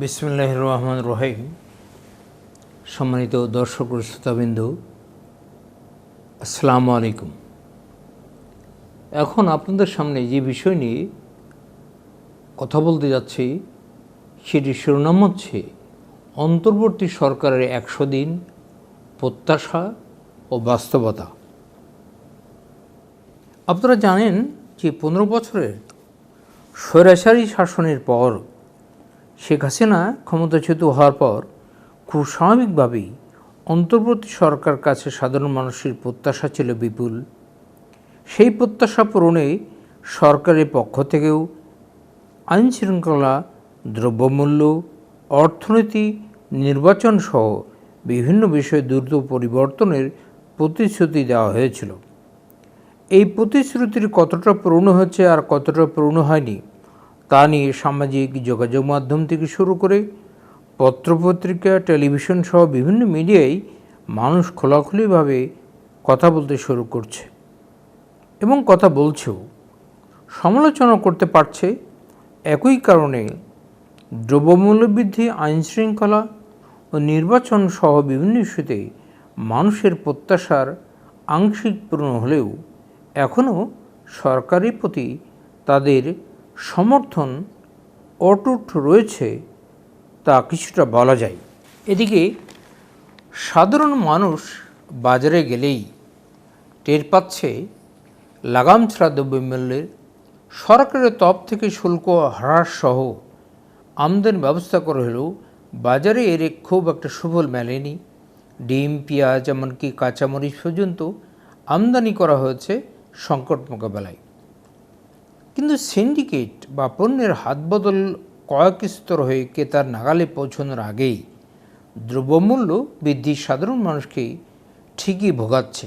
বিসমুল্লাহ রহমান রহিম সম্মানিত দর্শক শ্রোতাবিন্দু, আসসালামু আলাইকুম। এখন আপনাদের সামনে যে বিষয় নিয়ে কথা বলতে যাচ্ছি সেটি শিরোনাম হচ্ছে অন্তর্বর্তী সরকারের একশো দিন প্রত্যাশা ও বাস্তবতা। আপনারা জানেন যে পনেরো বছরের স্বৈরাচারী শাসনের পর শেখ হাসিনা ক্ষমতাচ্যুত হওয়ার পর খুব স্বাভাবিকভাবেই অন্তর্বর্তী সরকার কাছে সাধারণ মানুষের প্রত্যাশা ছিল বিপুল। সেই প্রত্যাশা পূরণে সরকারের পক্ষ থেকেও আইন শৃঙ্খলা দ্রব্যমূল্য, অর্থনীতি নির্বাচন সহ বিভিন্ন বিষয়ে দ্রুত পরিবর্তনের প্রতিশ্রুতি দেওয়া হয়েছিল। এই প্রতিশ্রুতির কতটা পূর্ণ হয়েছে আর কতটা পূর্ণ হয়নি তা নিয়ে সামাজিক যোগাযোগ মাধ্যম থেকে শুরু করে পত্রপত্রিকা, টেলিভিশন সহ বিভিন্ন মিডিয়ায় মানুষ খোলাখুলিভাবে কথা বলতে শুরু করছে এবং কথা বলছেও। সমালোচনা করতে পারছে। একই কারণে দ্রব্যমূল্য বৃদ্ধি আইন শৃঙ্খলা ও নির্বাচন সহ বিভিন্ন ইস্যুতে মানুষের প্রত্যাশার আংশিক পূরণ হলেও এখনও সরকারের প্রতি তাদের সমর্থন অটুট রয়েছে তা কিছুটা বলা যায়। এদিকে সাধারণ মানুষ বাজারে গেলেই টের পাচ্ছে লাগাম ছাড়া দ্রব্যমূল্যের সরকারের তপ থেকে শুল্ক, হ্রাস সহ আমদানি ব্যবস্থা করা হলেও বাজারে এর খুব একটা সুফল মেলেনি। ডিম, পেঁয়াজ, এমনকি কাঁচামরিচ পর্যন্ত আমদানি করা হয়েছে সংকট মোকাবেলায়। কিন্তু সিন্ডিকেট বা পণ্যের হাত বদল কয়েক স্তর হয়ে ক্রেতার নাগালে পৌঁছানোর আগেই দ্রব্যমূল্য বৃদ্ধি সাধারণ মানুষকে ঠিকই ভোগাচ্ছে।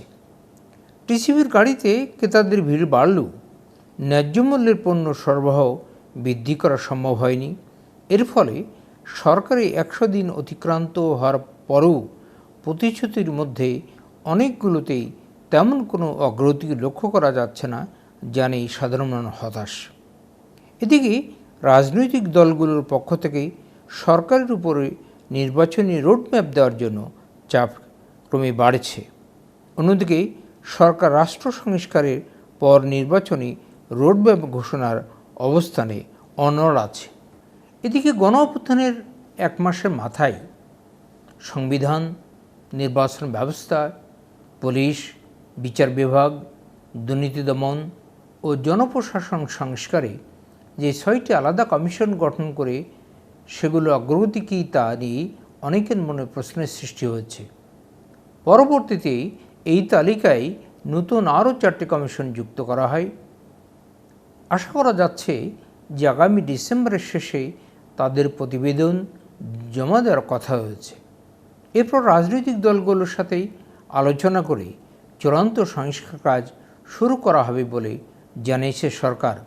টিসিবির গাড়িতে ক্রেতাদের ভিড় বাড়লেও ন্যায্য মূল্যের পণ্য সরবরাহ বৃদ্ধি করা সম্ভব হয়নি। এর ফলে সরকারি একশো দিন অতিক্রান্ত হওয়ার পরেও প্রতিশ্রুতির মধ্যে অনেকগুলোতেই তেমন কোনো অগ্রগতি লক্ষ্য করা যাচ্ছে না জানেই সাধারণ হতাশ। এদিকে রাজনৈতিক দলগুলোর পক্ষ থেকে সরকারের উপরে নির্বাচনী রোডম্যাপ দেওয়ার জন্য চাপ ক্রমে বাড়ছে। অন্যদিকে সরকার রাষ্ট্র সংস্কারের পর নির্বাচনী রোডম্যাপ ঘোষণার অবস্থানে অনড় আছে। এদিকে গণ অভ্যুত্থানের এক মাসের মাথায় সংবিধান, নির্বাচন ব্যবস্থা, পুলিশ, বিচার বিভাগ, দুর্নীতি দমন ও জনপ্রশাসন সংস্কারে যে ছয়টি আলাদা কমিশন গঠন করে সেগুলো অগ্রগতি কী তা নিয়ে অনেকের মনে প্রশ্নের সৃষ্টি হচ্ছে পরবর্তীতে এই তালিকায় নতুন আরও চারটি কমিশন যুক্ত করা হয়। আশা করা যাচ্ছে যে আগামী ডিসেম্বরের শেষে তাদের প্রতিবেদন জমা দেওয়ার কথা হয়েছে। এরপর রাজনৈতিক দলগুলোর সাথেই আলোচনা করে চূড়ান্ত সংস্কার কাজ শুরু করা হবে বলে জানিয়েছে সরকার।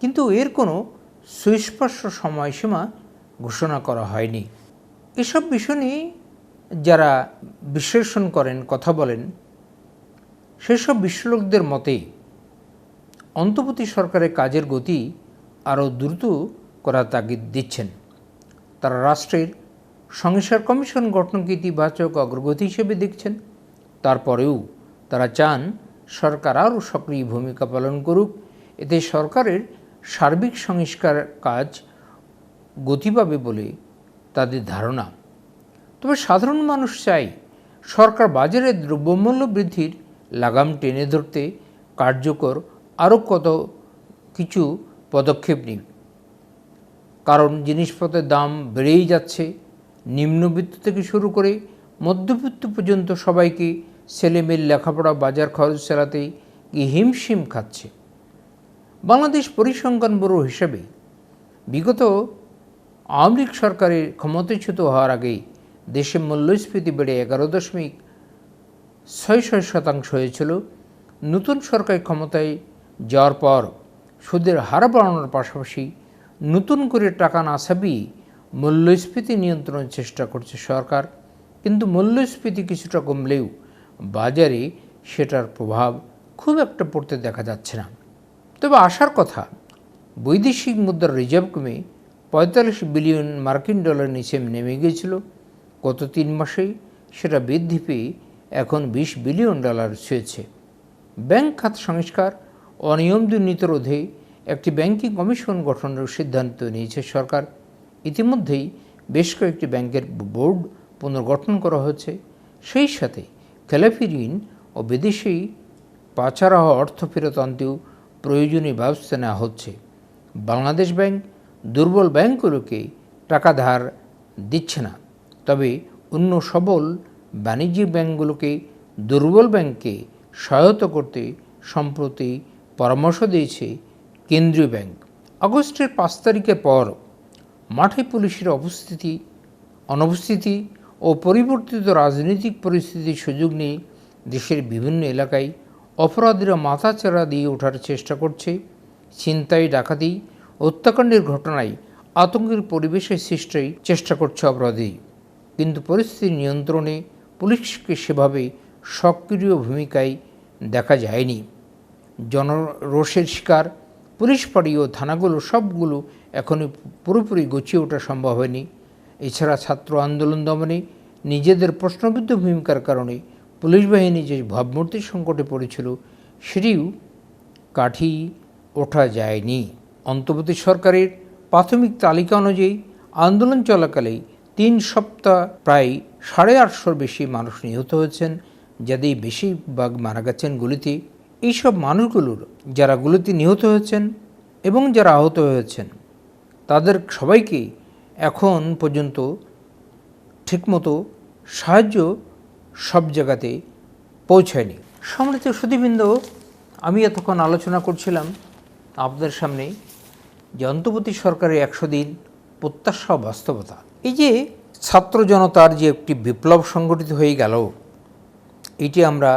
কিন্তু এর কোনো সুস্পষ্ট সময়সীমা ঘোষণা করা হয়নি। এসব বিষয় নিয়ে যারা বিশ্লেষণ করেন, কথা বলেন, সেসব বিশ্বলোকদের মতে অন্তর্বর্তী সরকারের কাজের গতি আরও দ্রুত করার তাগিদ দিচ্ছেন। তারা রাষ্ট্রের সংসার কমিশন গঠনকে ইতিবাচক অগ্রগতি হিসেবে দেখছেন। তারপরেও তারা চান সরকার আরও সক্রিয় ভূমিকা পালন করুক। এতে সরকারের সার্বিক সংস্কার কাজ গতি পাবে বলে তাদের ধারণা। তবে সাধারণ মানুষ চাই সরকার বাজারে দ্রব্যমূল্য বৃদ্ধির লাগাম টেনে ধরতে কার্যকর আরও কত কিছু পদক্ষেপ নিক। কারণ জিনিসপত্রের দাম বেড়েই যাচ্ছে। নিম্নবিত্ত থেকে শুরু করে মধ্যবিত্ত পর্যন্ত সবাইকে ছেলেমেয়ের লেখাপড়া, বাজার খরচ চালাতে গিয়ে হিমশিম খাচ্ছে। বাংলাদেশ পরিসংখ্যান ব্যুরো হিসেবে বিগত আওয়ামী লীগ সরকারের ক্ষমতাচ্যুত হওয়ার আগেই দেশে মূল্যস্ফীতি বেড়ে এগারো দশমিক ছয় ছয় শতাংশ হয়েছিল। নতুন সরকার ক্ষমতায় যাওয়ার পর সুদের হার বাড়ানোর পাশাপাশি নতুন করে টাকা না ছাপিয়ে মূল্যস্ফীতি নিয়ন্ত্রণের চেষ্টা করছে সরকার। কিন্তু মূল্যস্ফীতি কিছুটা কমলেও বাজারে সেটার প্রভাব খুব একটা পড়তে দেখা যাচ্ছে না। তবে আসার কথা, বৈদেশিক মুদ্রার রিজার্ভ কমে পঁয়তাল্লিশ বিলিয়ন মার্কিন ডলার নিচে নেমে গিয়েছিল। গত তিন মাসেই সেটা বৃদ্ধি পেয়ে এখন বিশ বিলিয়ন ডলার ছুঁয়েছে। ব্যাংক খাত সংস্কার, অনিয়ম দুর্নীতি রোধে একটি ব্যাংকিং কমিশন গঠনের সিদ্ধান্ত নিয়েছে সরকার। ইতিমধ্যেই বেশ কয়েকটি ব্যাংকের বোর্ড পুনর্গঠন করা হয়েছে। সেই সাথে খেলাফি ঋণ ও বিদেশি পাচারা হওয়া অর্থ ফেরত আনতেও প্রয়োজনীয় ব্যবস্থা নেওয়া হচ্ছে। বাংলাদেশ ব্যাংক দুর্বল ব্যাংকগুলোকে টাকা ধার দিচ্ছে না। তবে অন্য সবল বাণিজ্যিক ব্যাংকগুলোকে দুর্বল ব্যাংককে সহায়তা করতে সম্প্রতি পরামর্শ দিয়েছে কেন্দ্রীয় ব্যাংক। আগস্টের পাঁচ তারিখের পর মাঠে পুলিশের অবস্থিতি, অনুপস্থিতি ও পরিবর্তিত রাজনৈতিক পরিস্থিতির সুযোগ নিয়ে দেশের বিভিন্ন এলাকায় অপরাধীরা মাথাচাড়া দিয়ে ওঠার চেষ্টা করছে। ছিনতাই, ডাকাতি, হত্যাকাণ্ডের ঘটনায় আতঙ্কের পরিবেশের সৃষ্টির চেষ্টা করছে অপরাধী। কিন্তু পরিস্থিতি নিয়ন্ত্রণে পুলিশকে সেভাবে সক্রিয় ভূমিকায় দেখা যায়নি। জনরোষের শিকার, পুলিশ পাড়ি ও থানাগুলো সবগুলো এখনও পুরোপুরি গুছিয়ে ওঠা সম্ভব হয়নি। এছাড়া ছাত্র আন্দোলন দমনে নিজেদের প্রশ্নবিদ্ধ ভূমিকার কারণে পুলিশ বাহিনী যে ভাবমূর্তির সংকটে পড়েছিল, সেটিও কাঠি ওঠা যায়নি। অন্তর্বর্তী সরকারের প্রাথমিক তালিকা অনুযায়ী আন্দোলন চলাকালেই তিন সপ্তাহ প্রায় সাড়ে আটশোর বেশি মানুষ নিহত হয়েছেন, যাদের বেশিরভাগ মারা গেছেন গুলিতে। এইসব মানুষগুলোর যারা গুলিতে নিহত হয়েছেন এবং যারা আহত হয়েছেন, তাদের সবাইকে এখন পর্যন্ত ঠিকমতো সাহায্য সব জায়গাতে পৌঁছায়নি। সম্মানিত সুদীবৃন্দ আমি এতক্ষণ আলোচনা করছিলাম আপনাদের সামনে যে সরকারের একশো দিন প্রত্যাশা বাস্তবতা। এই যে ছাত্র জনতার যে একটি বিপ্লব সংগঠিত হয়ে গেল, এটি আমরা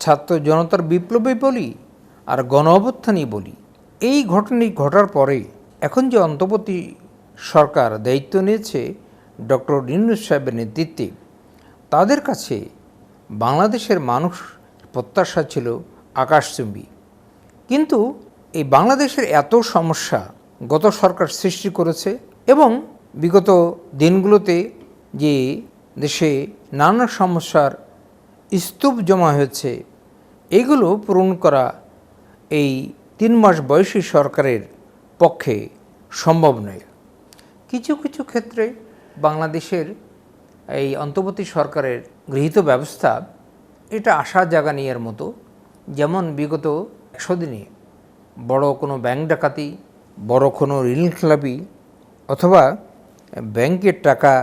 ছাত্র জনতার বিপ্লবে বলি আর গণ বলি। এই ঘটনাটি ঘটার পরে এখন যে অন্তর্বর্তী সরকার দায়িত্ব নিয়েছে ডক্টর রিনুস সাহেবের নেতৃত্বে। তাদের কাছে বাংলাদেশের মানুষ প্রত্যাশা ছিল আকাশচুম্বী। কিন্তু এই বাংলাদেশের এত সমস্যা গত সরকার সৃষ্টি করেছে এবং বিগত দিনগুলোতে যে দেশে নানা সমস্যার স্তূপ জমা হয়েছে, এগুলো পূরণ করা এই তিন মাস বয়সী সরকারের পক্ষে সম্ভব নয়। কিছু কিছু ক্ষেত্রে বাংলাদেশের এই অন্তর্বর্তী সরকারের গৃহীত ব্যবস্থা এটা আশা জাগা নেওয়ার মতো। যেমন বিগত একশো দিনে বড় কোনো ব্যাংক ডাকাতি, বড় কোনো ঋণ খেলাপি অথবা ব্যাংকের টাকা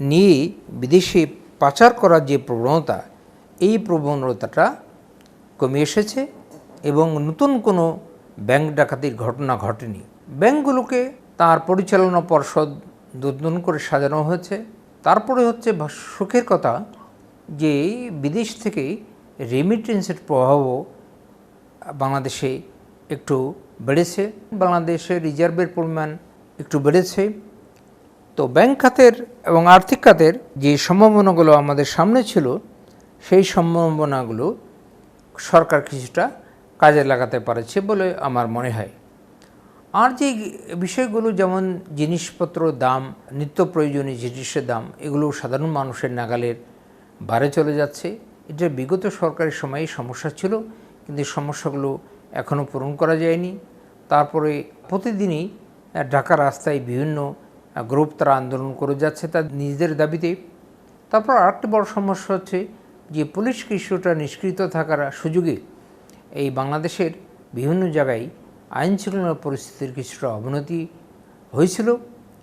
নিয়ে বিদেশে পাচার করার যে প্রবণতা, এই প্রবণতাটা কমে এসেছে এবং নতুন কোনো ব্যাংক ডাকাতির ঘটনা ঘটেনি। ব্যাংকগুলোকে তার পরিচালনা পর্ষদ নতুন করে সাজানো হয়েছে। তারপরে হচ্ছে সুখের কথা যে বিদেশ থেকে রেমিটেন্সের প্রভাবও বাংলাদেশে একটু বেড়েছে। বাংলাদেশে রিজার্ভের পরিমাণ একটু বেড়েছে। তো ব্যাংক খাতের এবং আর্থিক খাতের যে সম্ভাবনাগুলো আমাদের সামনে ছিল, সেই সম্ভাবনাগুলো সরকার কিছুটা কাজে লাগাতে পারেছে বলে আমার মনে হয়। আর যে বিষয়গুলো যেমন জিনিসপত্র দাম, নিত্য প্রয়োজনীয় জিনিসের দাম, এগুলো সাধারণ মানুষের নাগালের বাড়ে চলে যাচ্ছে। এটা বিগত সরকারের সময়ে সমস্যা ছিল, কিন্তু সমস্যাগুলো এখনও পূরণ করা যায়নি। তারপরে প্রতিদিনই ঢাকা রাস্তায় বিভিন্ন গ্রুপ তারা আন্দোলন করে যাচ্ছে তার নিজেদের দাবিতে। তারপর আরেকটি বড় সমস্যা হচ্ছে যে পুলিশ কিছুটা নিষ্কৃত থাকার সুযোগে এই বাংলাদেশের বিভিন্ন জায়গায় আইন পরিস্থিতির কিছুটা অবনতি হয়েছিল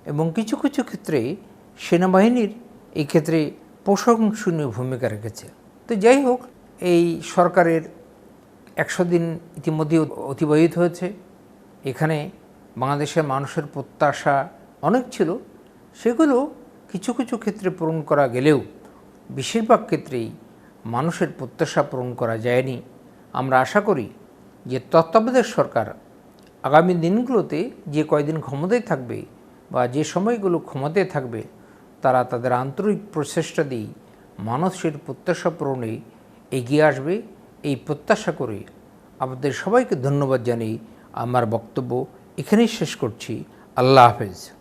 এবং কিছু কিছু ক্ষেত্রে সেনাবাহিনীর এই ক্ষেত্রে প্রশংসনীয় ভূমিকা রেখেছে। তো যাই হোক, এই সরকারের একশো দিন ইতিমধ্যে অতিবাহিত হয়েছে। এখানে বাংলাদেশের মানুষের প্রত্যাশা অনেক ছিল। সেগুলো কিছু কিছু ক্ষেত্রে পূরণ করা গেলেও বেশিরভাগ ক্ষেত্রেই মানুষের প্রত্যাশা পূরণ করা যায়নি। আমরা আশা করি যে তত্ত্বাবধায়ক সরকার আগামী দিনগুলোতে যে কয়দিন ক্ষমতায় থাকবে বা যে সময়গুলো ক্ষমতায় থাকবে, তারা তাদের আন্তরিক প্রচেষ্টা দিয়ে মানুষের প্রত্যাশা পূরণে এগিয়ে আসবে এই প্রত্যাশা করে আমাদের সবাইকে ধন্যবাদ জানিয়ে আমার বক্তব্য এখানেই শেষ করছি। আল্লাহ হাফেজ।